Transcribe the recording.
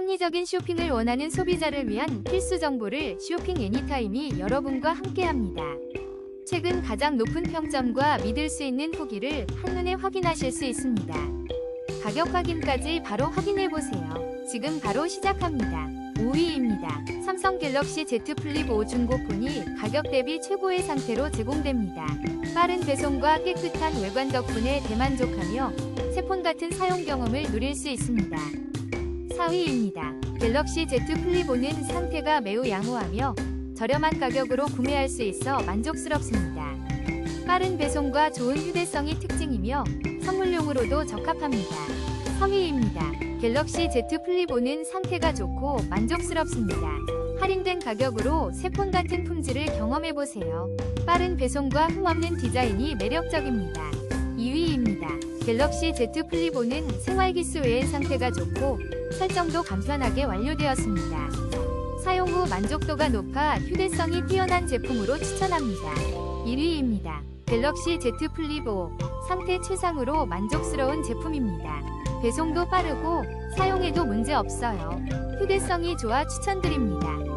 합리적인 쇼핑을 원하는 소비자를 위한 필수 정보를 쇼핑 애니타임이 여러분과 함께합니다. 최근 가장 높은 평점과 믿을 수 있는 후기를 한눈에 확인하실 수 있습니다. 가격 확인까지 바로 확인해 보세요. 지금 바로 시작합니다. 5위입니다. 삼성 갤럭시 Z 플립 5 중고폰이 가격 대비 최고의 상태로 제공됩니다. 빠른 배송과 깨끗한 외관 덕분에 대만족하며 새 폰 같은 사용 경험을 누릴 수 있습니다. 4위입니다. 갤럭시 Z 플립 5는 상태가 매우 양호하며 저렴한 가격으로 구매할 수 있어 만족스럽습니다. 빠른 배송과 좋은 휴대성이 특징이며 선물용으로도 적합합니다. 3위입니다. 갤럭시 Z 플립 5는 상태가 좋고 만족스럽습니다. 할인된 가격으로 새 폰 같은 품질을 경험해보세요. 빠른 배송과 흠없는 디자인이 매력적입니다. 2위입니다. 갤럭시 Z 플립 5는 생활기수 외엔 상태가 좋고 설정도 간편하게 완료되었습니다. 사용 후 만족도가 높아 휴대성이 뛰어난 제품으로 추천합니다. 1위입니다. 갤럭시 Z 플립 5 상태 최상으로 만족스러운 제품입니다. 배송도 빠르고 사용해도 문제 없어요. 휴대성이 좋아 추천드립니다.